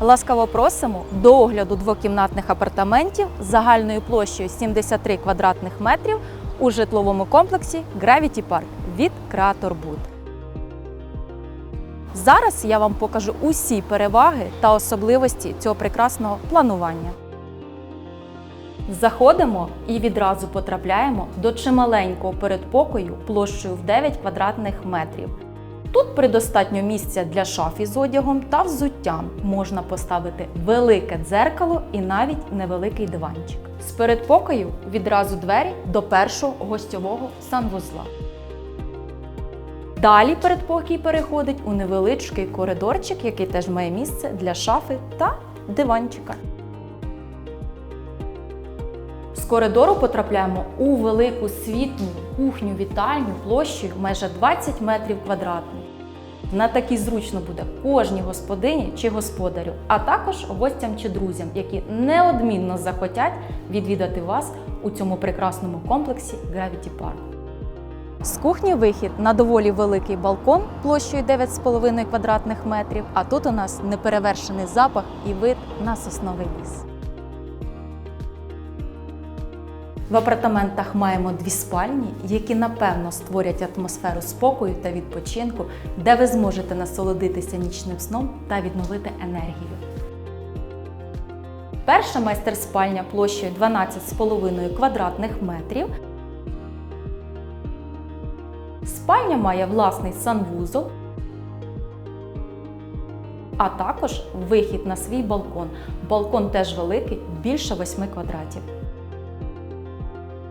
Ласкаво просимо до огляду двокімнатних апартаментів загальною площею 73 квадратних метрів у житловому комплексі Gravity Park від Creator Boot. Зараз я вам покажу усі переваги та особливості цього прекрасного планування. Заходимо і відразу потрапляємо до чималенького передпокою площею в 9 квадратних метрів. Тут предостатньо місця для шаф із одягом та взуттям. Можна поставити велике дзеркало і навіть невеликий диванчик. З передпокою відразу двері до першого гостьового санвузла. Далі передпокій переходить у невеличкий коридорчик, який теж має місце для шафи та диванчика. Коридору потрапляємо у велику світну кухню-вітальню площею майже 20 метрів квадратних. На такій зручно буде кожній господині чи господарю, а також гостям чи друзям, які неодмінно захотять відвідати вас у цьому прекрасному комплексі Gravity Park. З кухні вихід на доволі великий балкон площею 9,5 квадратних метрів, а тут у нас неперевершений запах і вид на сосновий ліс. В апартаментах маємо дві спальні, які напевно створять атмосферу спокою та відпочинку, де ви зможете насолодитися нічним сном та відновити енергію. Перша майстер-спальня площею 12,5 квадратних метрів. Спальня має власний санвузол, а також вихід на свій балкон. Балкон теж великий, більше 8 квадратів.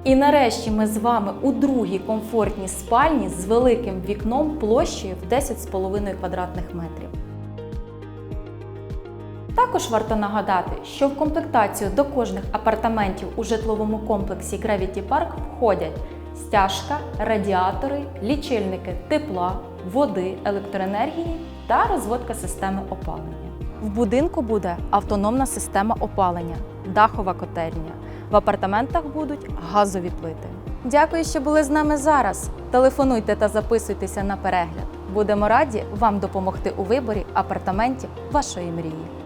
І нарешті ми з вами у другій комфортній спальні з великим вікном площею в 10,5 квадратних метрів. Також варто нагадати, що в комплектацію до кожних апартаментів у житловому комплексі Gravity Park входять стяжка, радіатори, лічильники тепла, води, електроенергії та розводка системи опалення. В будинку буде автономна система опалення, дахова котельня. В апартаментах будуть газові плити. Дякую, що були з нами зараз. Телефонуйте та записуйтеся на перегляд. Будемо раді вам допомогти у виборі апартаментів вашої мрії.